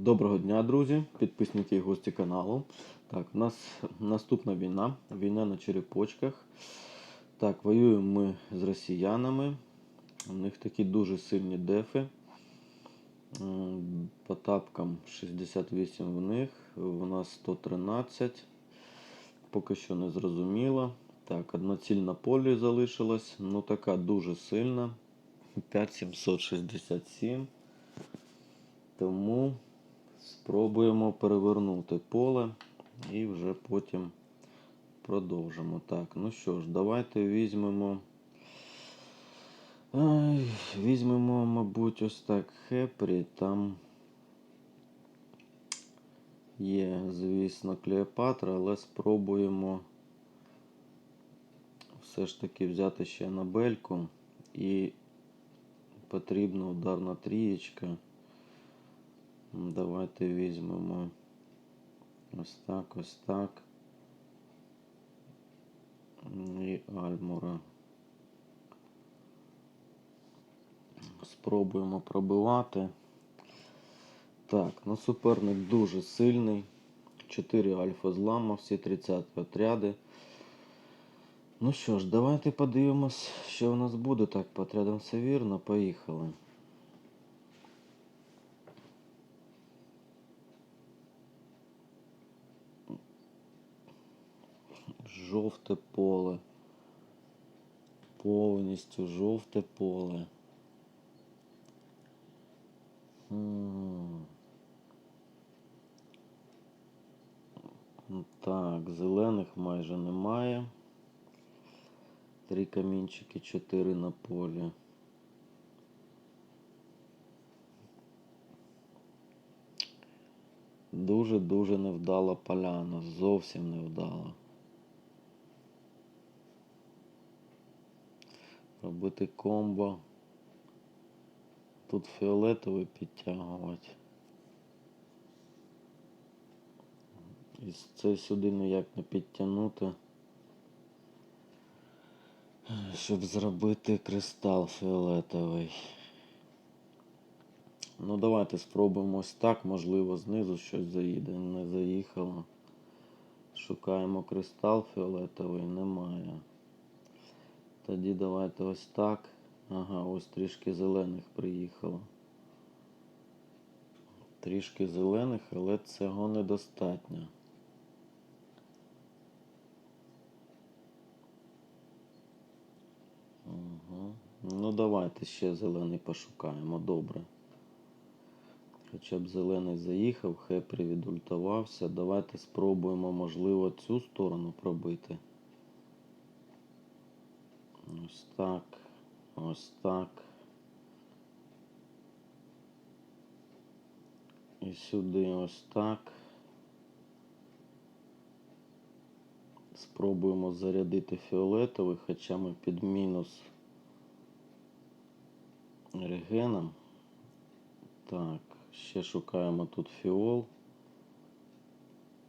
Доброго дня, друзі, підписники і гості каналу. Так, у нас наступна війна. Війна на черепочках. Так, воюємо ми з росіянами. У них такі дуже сильні дефи. По тапкам 68 в них, у нас 113. Поки що не зрозуміло. Так, одна ціль на полі залишилась. Ну така дуже сильна. 5767. Тому спробуємо перевернути поле і вже потім продовжимо. Так, ну що ж, давайте візьмемо. Візьмемо, мабуть, ось так Хепрі. Там є, звісно, Клеопатра, але спробуємо все ж таки взяти ще Анабельку. І потрібна ударна трієчка. Давайте візьмемо ось так, ось так. І Альмура. Спробуємо пробивати. Так, ну суперник дуже сильний. 4 альфа злама, всі 30 отряди. Ну що ж, давайте подивимось, що у нас буде. Так, по отрядам все вірно, поїхали. Жовте поле. Повністю жовте поле. Так, зелених майже немає. Три камінчики, чотири на полі. Дуже-дуже невдала поляна. Зовсім невдала. Робити комбо. Тут фіолетовий підтягувати. І це сюди ніяк не підтягнути. Щоб зробити кристал фіолетовий. Ну давайте спробуємо ось так, можливо, знизу щось заїде. Не заїхало. Шукаємо кристал фіолетовий, немає. Тоді давайте ось так. Ага, ось трішки зелених приїхало. Трішки зелених, але цього недостатньо. Угу. Ну давайте ще зелений пошукаємо, добре. Хоча б зелений заїхав, хепрі відультувався. Давайте спробуємо, можливо, цю сторону пробити. Ось так. Ось так. І сюди ось так. Спробуємо зарядити фіолетовий, хоча ми під мінус регеном. Так, ще шукаємо тут фіол.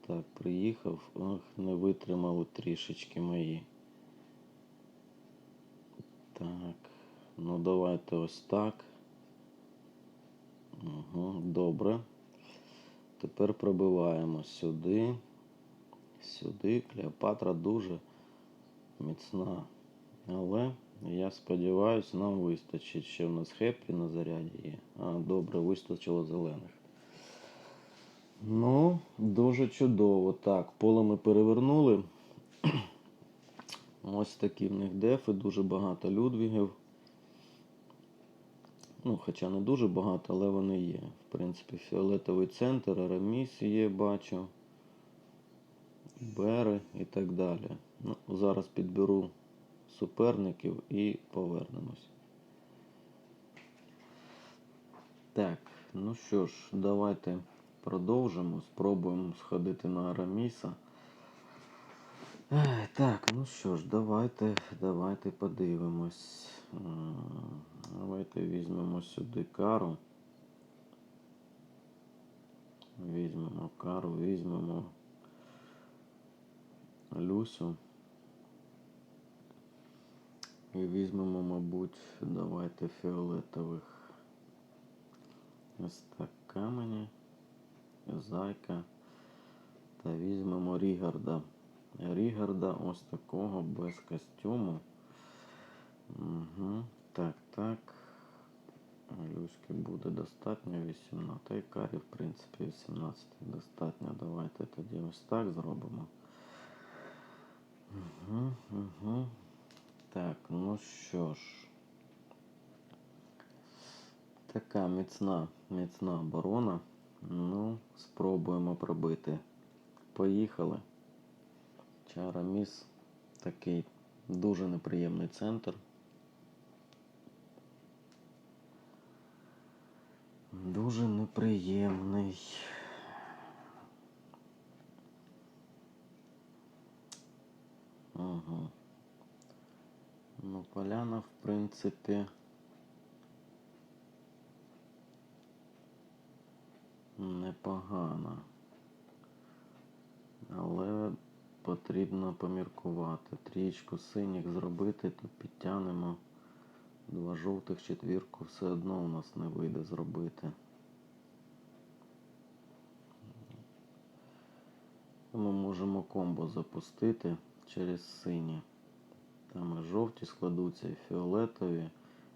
Так, приїхав. Ох, не витримали трішечки мої. Так, ну давайте ось так. Угу, добре. Тепер пробиваємо сюди. Сюди. Клеопатра дуже міцна. Але я сподіваюся, нам вистачить. Ще в нас хеппі на заряді є. А, добре, вистачило зелених. Ну, дуже чудово. Так, поле ми перевернули. Ось такі в них дефи, дуже багато людвігів. Ну, хоча не дуже багато, але вони є. В принципі, фіолетовий центр, Араміс є, бачу. Бери і так далі. Ну, зараз підберу суперників і повернемось. Так, ну що ж, давайте продовжимо. Спробуємо сходити на Араміса. Так, ну що ж, давайте, давайте подивимось. Давайте візьмемо сюди кару. Візьмемо кару, візьмемо Люсю. І візьмемо, мабуть, давайте фіолетових. Ось так камені. Зайка. Та візьмемо Рігарда. Рігарда ось такого без костюму. Угу. Так, так. Люськи буде достатньо 18. Та й карі, в принципі, 18 достатньо. Давайте тоді ось так зробимо. Угу, угу. Так, ну що ж. Така міцна, міцна оборона. Ну, спробуємо пробити. Поїхали. Чараміс такий дуже неприємний центр. Дуже неприємний. Ага. Ну, поляна, в принципі. Непогана. Але потрібно поміркувати. Трієчку синіх зробити, то підтягнемо. Два жовтих четвірку все одно у нас не вийде зробити. Ми можемо комбо запустити через сині. Там і жовті складуться, і фіолетові.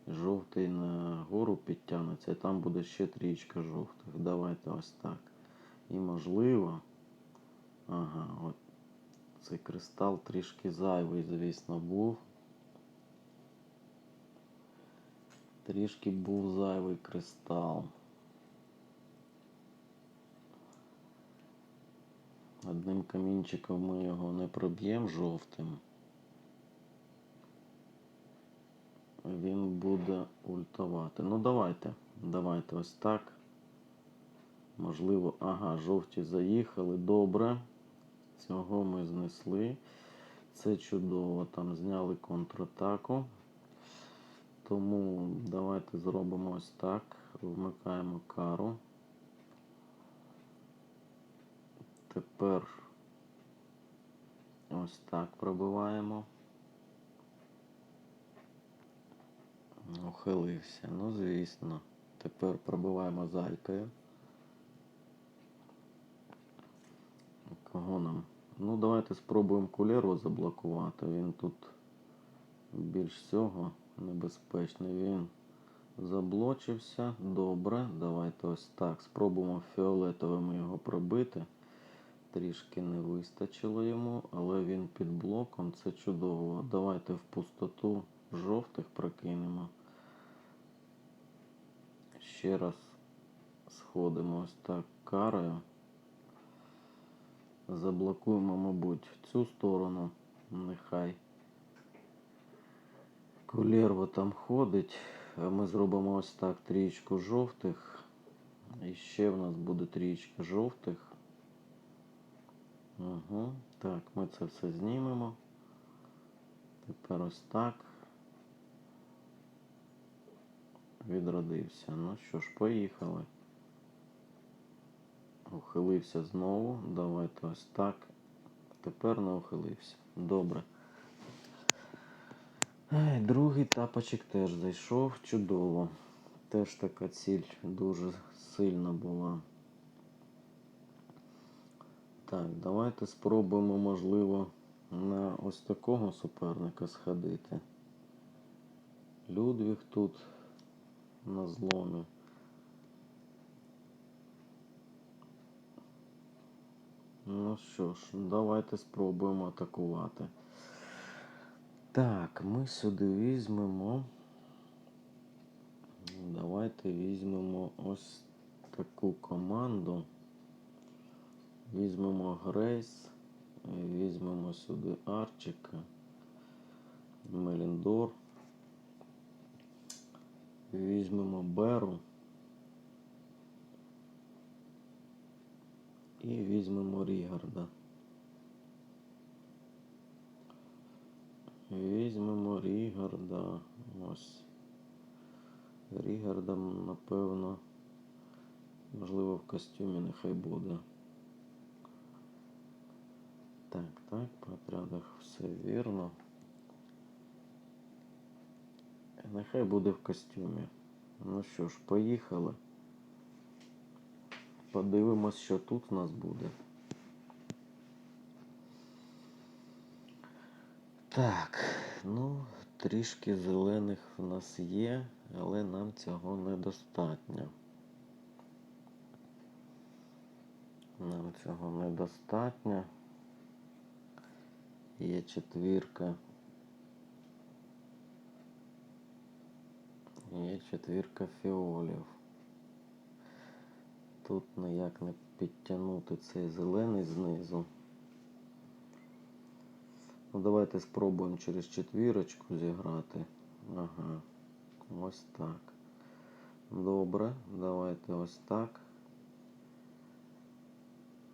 і Жовтий на гору підтягнеться, і там буде ще трієчка жовтих. Давайте ось так. І можливо. Ага, от цей кристал трішки зайвий, звісно, був. Трішки був зайвий кристал. Одним камінчиком ми його не проб'ємо жовтим. Він буде ультувати. Ну давайте. Давайте ось так. Можливо, ага, жовті заїхали. Добре. Цього ми знесли. Це чудово. Там зняли контратаку. Тому давайте зробимо ось так. Вмикаємо кару. Тепер ось так пробиваємо. Ухилився. Ну, звісно. Тепер пробиваємо зайкою. Кого нам? Ну, давайте спробуємо кулеру заблокувати. Він тут більш всього небезпечний. Він заблочився. Добре. Давайте ось так. Спробуємо фіолетовим його пробити. Трішки не вистачило йому, але він під блоком. Це чудово. Давайте в пустоту жовтих прокинемо. Ще раз сходимо ось так карою. Заблокуємо, мабуть, цю сторону. Нехай. Кулерво там ходить. Ми зробимо ось так трієчку жовтих. І ще в нас буде трієчка жовтих. Угу. Так, ми це все знімемо. Тепер ось так. Відродився. Ну що ж, поїхали. Ухилився знову. Давайте ось так. Тепер не ухилився. Добре. Другий тапочок теж зайшов. Чудово. Теж така ціль дуже сильна була. Так, давайте спробуємо, можливо, на ось такого суперника сходити. Людвіг тут на зломі. Ну що ж, давайте спробуємо атакувати. Так, ми сюди візьмемо. Давайте візьмемо ось таку команду. Візьмемо Грейс, візьмемо сюди Арчика, Меліндор, візьмемо Беру і візьмемо Рігарда. Візьмемо Рігарда. Ось. Рігарда, напевно, можливо, в костюмі нехай буде. Так, так, по отрядах все вірно. Нехай буде в костюмі. Ну що ж, поїхали. Подивимось, що тут у нас буде. Так, ну, трішки зелених в нас є, але нам цього недостатньо. Нам цього недостатньо. Є четвірка. Є четвірка фіолів. Тут ніяк не підтягнути цей зелений знизу. Ну, давайте спробуємо через четвірочку зіграти. Ага. Ось так. Добре. Давайте ось так.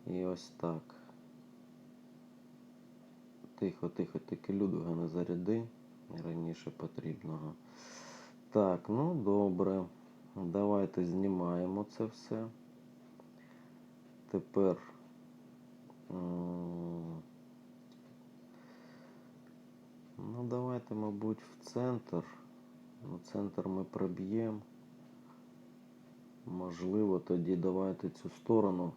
І ось так. Тихо, тихо, тільки Людвига не заряди раніше потрібного. Так, ну добре. Давайте знімаємо це все. Тепер. Ну, давайте, мабуть, в центр. Ну, центр ми проб'ємо. Можливо, тоді давайте цю сторону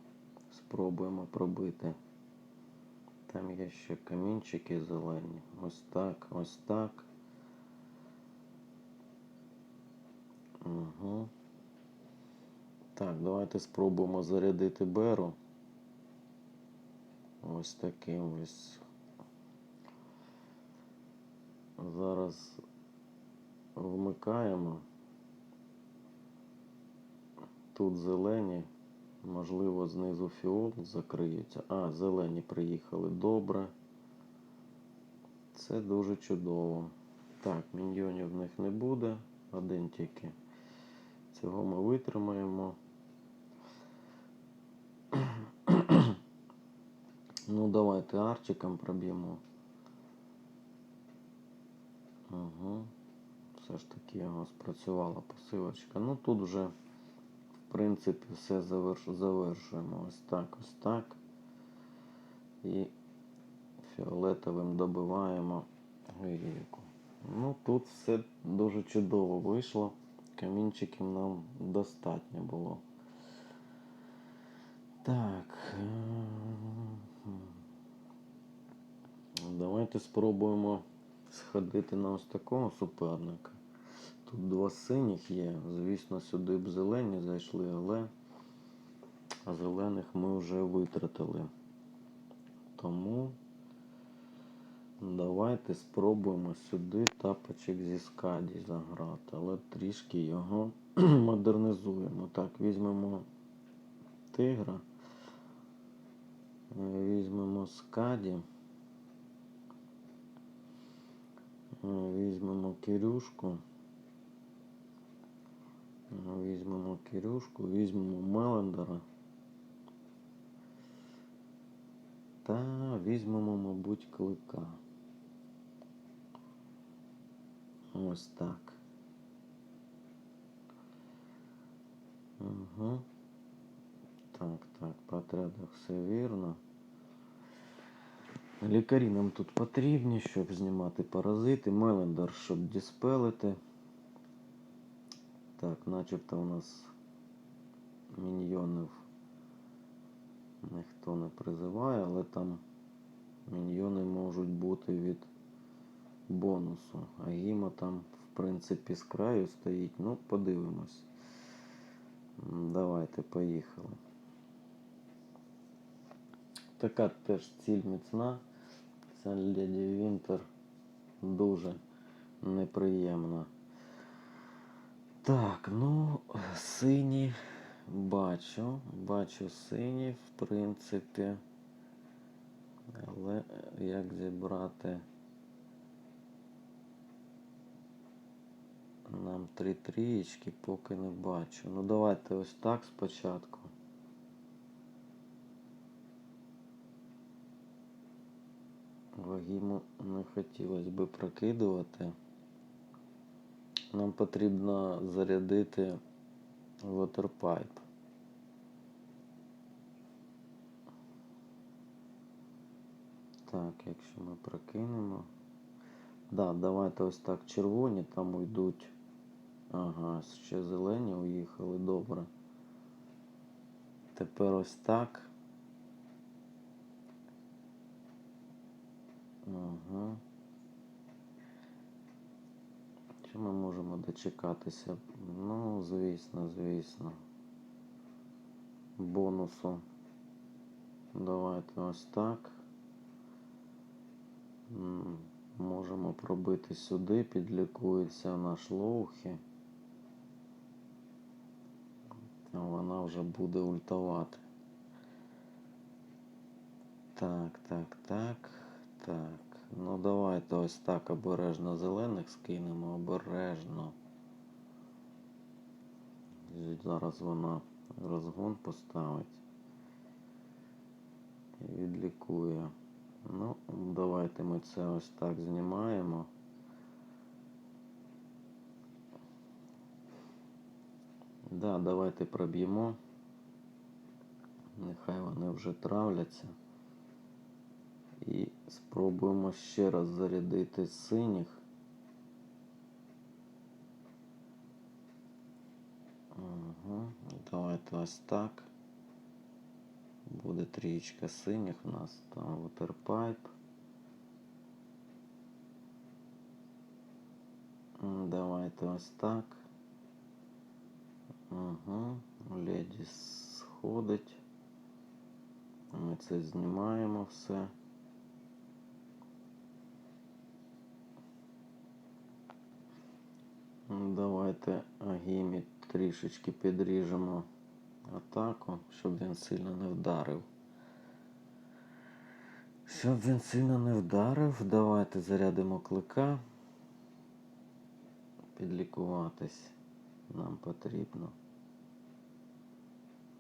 спробуємо пробити. Там є ще камінчики зелені. Ось так, ось так. Угу. Так, давайте спробуємо зарядити беру. Ось таким ось. Зараз вмикаємо. Тут зелені. Можливо, знизу фіол закриються. А, зелені приїхали. Добре. Це дуже чудово. Так, міньйонів в них не буде. Один тільки. Цього ми витримаємо. Ну, давайте арчиком проб'ємо. Угу. Все ж таки його спрацювала посилочка. Ну тут вже, в принципі, все завершуємо. Ось так, ось так. І фіолетовим добиваємо гирійку. Ну тут все дуже чудово вийшло. Камінчиків нам достатньо було. Так. Давайте спробуємо сходити на ось такого суперника. Тут два синіх є. Звісно, сюди б зелені зайшли, але зелених ми вже витратили. Тому давайте спробуємо сюди тапочок зі скаді заграти, але трішки його модернізуємо. Так, візьмемо тигра. Візьмемо скаді. Візьмемо Кирюшку. Візьмемо Кирюшку, візьмемо Мелендера. Та візьмемо, мабуть, клика. Ось так. Угу. Так, так, по все вірно. Лікарі нам тут потрібні, щоб знімати паразити. Мелендер, щоб діспелити. Так, начебто у нас міньйонів ніхто не призиває, але там міньйони можуть бути від бонусу. А Гіма там, в принципі, з краю стоїть. Ну, подивимось. Давайте, поїхали. Така теж ціль міцна. Ця леді Вінтер дуже неприємна. Так, ну, сині бачу. Бачу сині, в принципі. Але як зібрати нам три трієчки, поки не бачу. Ну давайте ось так спочатку. Вагіму не хотілося би прокидувати. Нам потрібно зарядити waterpipe. Так, якщо ми прокинемо. Да, давайте ось так червоні там уйдуть. Ага, ще зелені уїхали, добре. Тепер ось так. Ага. Чи ми можемо дочекатися? Ну, звісно, звісно. Бонусу. Давайте ось так. Можемо пробити сюди, підлікується наш лоухі. Вона вже буде ультувати. Так, так, так, так. Ну давайте ось так обережно зелених скинемо, обережно. Зараз вона розгон поставить. Відлікує. Ну, давайте ми це ось так знімаємо. Да, давайте проб'ємо. Нехай вони вже травляться. І спробуємо ще раз зарядити синіх. Ага, давайте ось так. Буде трієчка синіх у нас. Там waterpipe. Давайте ось так. Ага, леді сходить. Ми це знімаємо все. Давайте Агімі трішечки підріжемо атаку, щоб він сильно не вдарив. Щоб він сильно не вдарив, давайте зарядимо клика. Підлікуватись нам потрібно.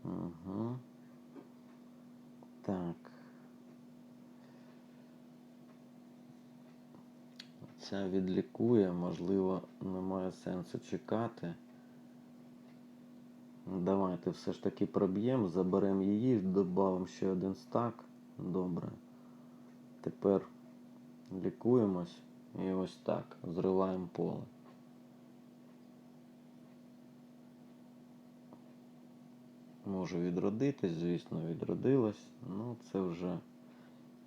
Угу. Так. Ця відлікує, можливо, немає сенсу чекати. Давайте все ж таки проб'ємо, заберемо її, додамо ще один стак. Добре. Тепер лікуємось і ось так зриваємо поле. Може відродитись, звісно, відродилась, ну це вже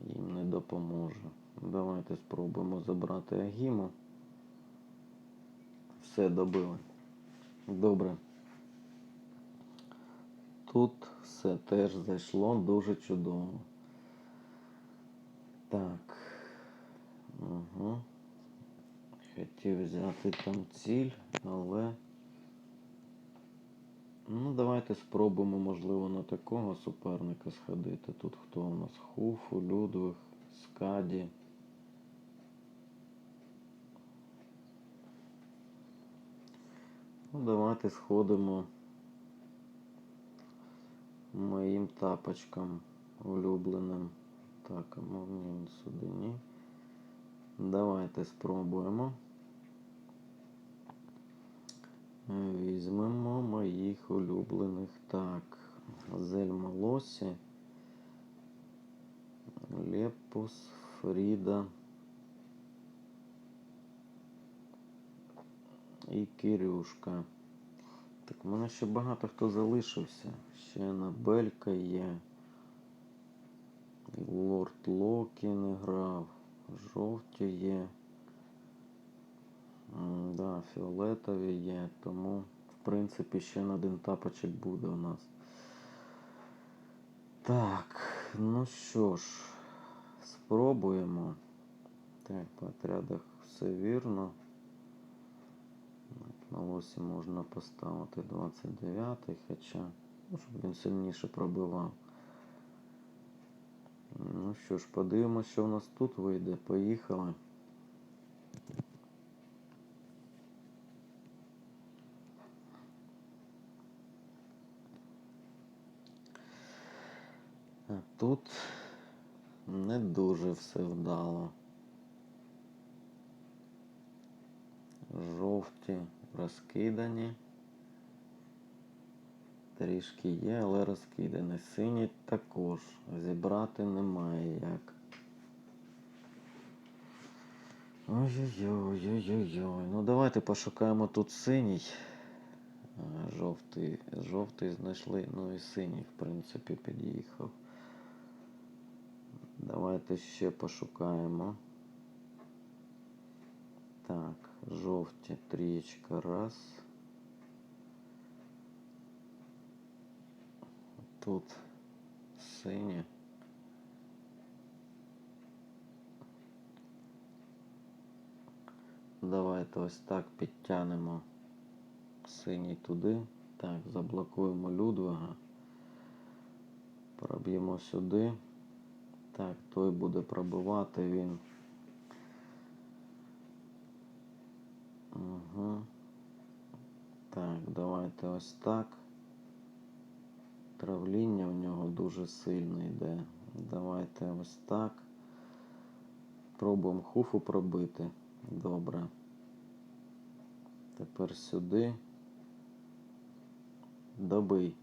їм не допоможе. Давайте спробуємо забрати Агіму. Все добили. Добре. Тут все теж зайшло дуже чудово. Так. Угу. Хотів взяти там ціль, але. Ну, давайте спробуємо, можливо, на такого суперника сходити. Тут хто у нас? Хуфу, Людвиг, Скаді. Ну, давайте сходимо моїм тапочкам улюбленим. Так, а мені сюди ні. Давайте спробуємо. Візьмемо моїх улюблених. Так, Зельма Лосі, Лепус, Фріда і Кирюшка. Так, в мене ще багато хто залишився. Ще Набелька є. Лорд Локі не грав. Жовті є. Да, фіолетові є, тому в принципі ще на один тапочок буде у нас. Так, ну що ж, спробуємо. Так, по отрядах все вірно. На лосі можна поставити 29-й, хоча, ну, щоб він сильніше пробивав. Ну що ж, подивимося, що в нас тут вийде. Поїхали. А тут не дуже все вдало. Жовті розкидані. Трішки є, але розкидані. Сині також. Зібрати немає як. Ой-ой-ой, ой-ой-ой. Ну давайте пошукаємо тут синій. Е, Жовтий, жовтий знайшли, ну і синій, в принципі, під'їхав. Давайте ще пошукаємо. Так, жовті, трієчка, раз. Тут сині. Давайте ось так підтягнемо синій туди. Так, заблокуємо Людвига. Проб'ємо сюди. Так, той буде пробивати він. Угу. Так, давайте ось так. Травління в нього дуже сильне йде. Давайте ось так. Пробуємо хуфу пробити. Добре. Тепер сюди. Добий.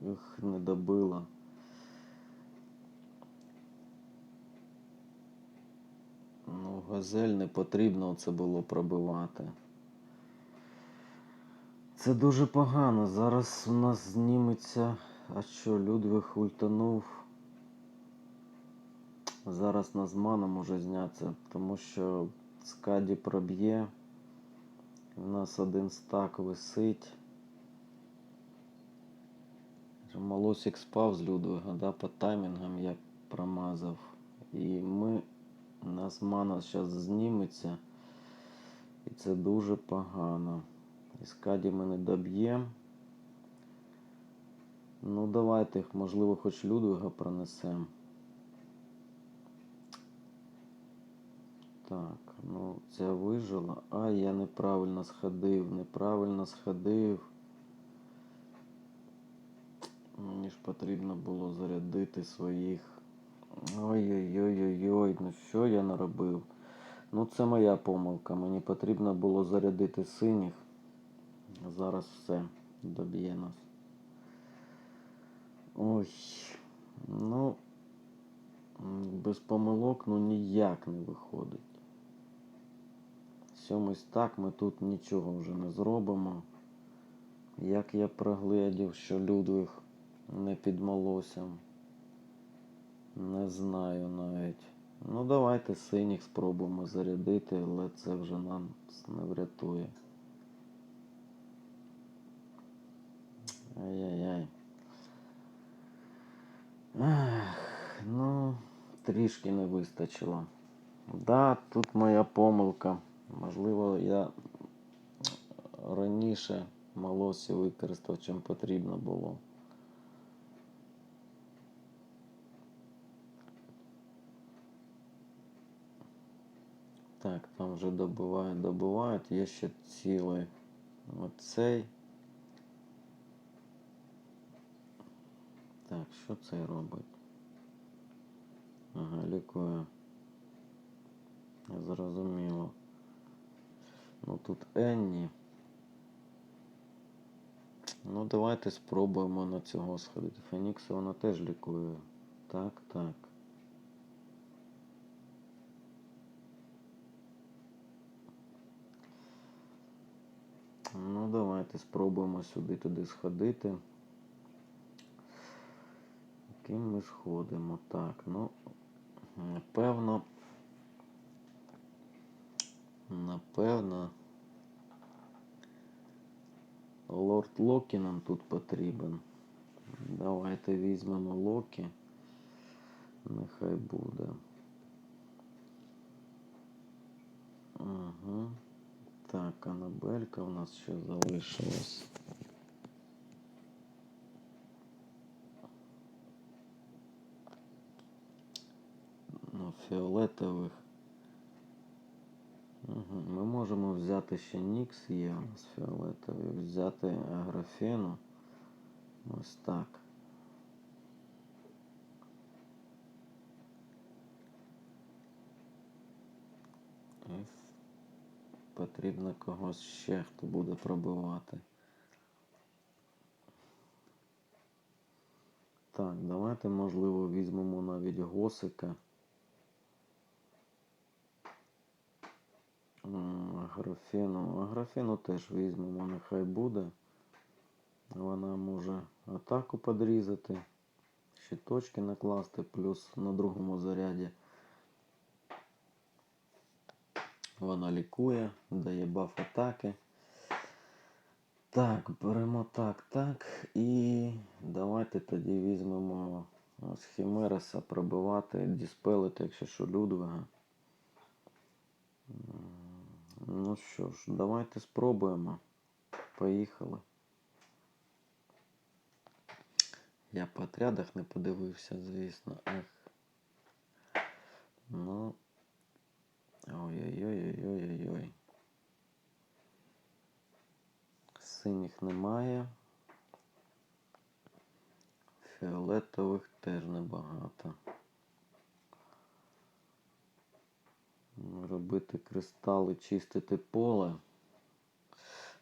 Ух, не добила. Ну, газель не потрібно це було пробивати. Це дуже погано. Зараз у нас зніметься. А що, Людвиг ультанув. Зараз нас мана може знятися, тому що скаді проб'є. У нас один стак висить. Малосик спав з Людвига, да, по таймінгам я промазав. І ми, у нас мана зараз зніметься. І це дуже погано. І скаді ми не доб'ємо. Ну давайте, можливо, хоч Людвига пронесемо. Так, ну ця вижила. А, я неправильно сходив, неправильно сходив. Мені ж потрібно було зарядити своїх. Ой-ой-ой-ой-ой, ну що я наробив? Ну це моя помилка. Мені потрібно було зарядити синіх. Зараз все доб'є нас. Ой. Ну, без помилок ну ніяк не виходить. Сьомий стак ми тут нічого вже не зробимо. Як я проглядів, що Людвиг не під молосям. Не знаю навіть. Ну давайте синіх спробуємо зарядити, але це вже нам не врятує. Ай-яй-яй. Ну, трішки не вистачило. Да, тут моя помилка. Можливо, я раніше молосі використав, чим потрібно було. Так, там вже добивають, добивають. Є ще цілий оцей. Так, що цей робить? Ага, лікує. Зрозуміло. Ну тут Енні. Ну, давайте спробуємо на цього сходити. Фенікса вона теж лікує. Так, так. Ну, давайте спробуємо сюди туди сходити. Яким ми сходимо? Так, ну, напевно. Напевно. Лорд Локі нам тут потрібен. Давайте візьмемо Локі. Нехай буде. Ага. Так, Анабелька у нас ще залишилась. Ну, фіолетових. Угу. Ми можемо взяти ще Нікс, є у нас фіолетовий, взяти аграфену. Ось так. І потрібно когось ще, хто буде пробивати. Так, давайте, можливо, візьмемо навіть госика. М, Аграфену. Аграфену теж візьмемо, нехай буде. Вона може атаку підрізати, ще точки накласти, плюс на другому заряді. Вона лікує, дає баф атаки. Так, беремо так, так. І давайте тоді візьмемо з Хімереса пробивати, діспелити, якщо що, Людвига. Ну що ж, давайте спробуємо. Поїхали. Я по отрядах не подивився, звісно. Ех. Ну. Ой-ой-ой-ой-ой-ой. Синіх немає. Фіолетових теж небагато. Робити кристали, чистити поле.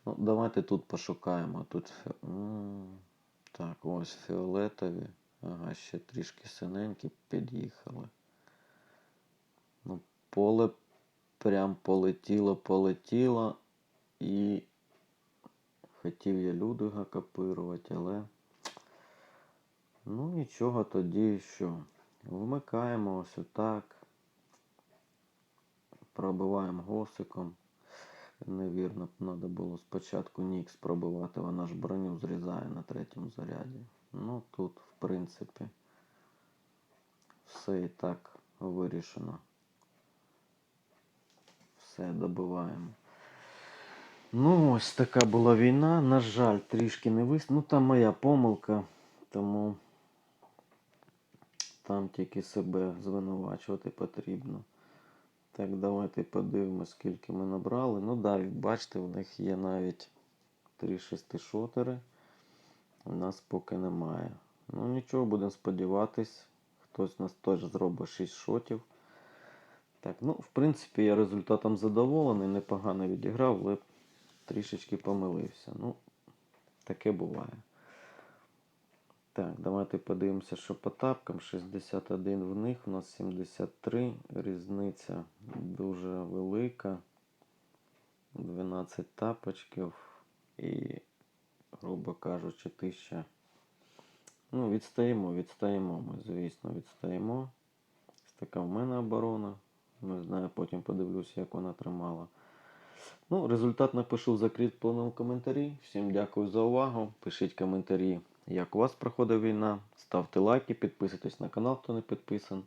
Ну, давайте тут пошукаємо. Тут. фі- Так, ось фіолетові. Ага, ще трішки синенькі під'їхали. Ну, поле прям полетіло, полетіло. І хотів я Людвига копирувати, але. Ну нічого тоді що. Вмикаємо ось отак. Пробиваємо госиком. Невірно, треба було спочатку Нікс пробивати, вона ж броню зрізає на третьому заряді. Ну тут, в принципі, все і так вирішено. Все добиваємо. Ну, ось така була війна. На жаль, трішки не вис... Ну, там моя помилка, тому там тільки себе звинувачувати потрібно. Так, давайте подивимось, скільки ми набрали. Ну да, бачите, в них є навіть три шестишотери. У нас поки немає. Ну нічого, будемо сподіватись. Хтось у нас теж зробить 6 шотів. Так, ну, в принципі, я результатом задоволений, непогано відіграв, але трішечки помилився. Ну, таке буває. Так, давайте подивимося, що по тапкам. 61 в них, у нас 73. Різниця дуже велика. 12 тапочків і, грубо кажучи, 1000. Ну, відстаємо, відстаємо ми, звісно, відстаємо. Така в мене оборона. Не знаю, потім подивлюся, як вона тримала. Ну, результат напишу в закріпленому коментарі. Всім дякую за увагу. Пишіть коментарі, як у вас проходить війна. Ставте лайки, підписуйтесь на канал, хто не підписан.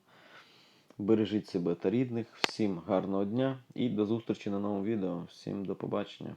Бережіть себе та рідних. Всім гарного дня і до зустрічі на новому відео. Всім до побачення.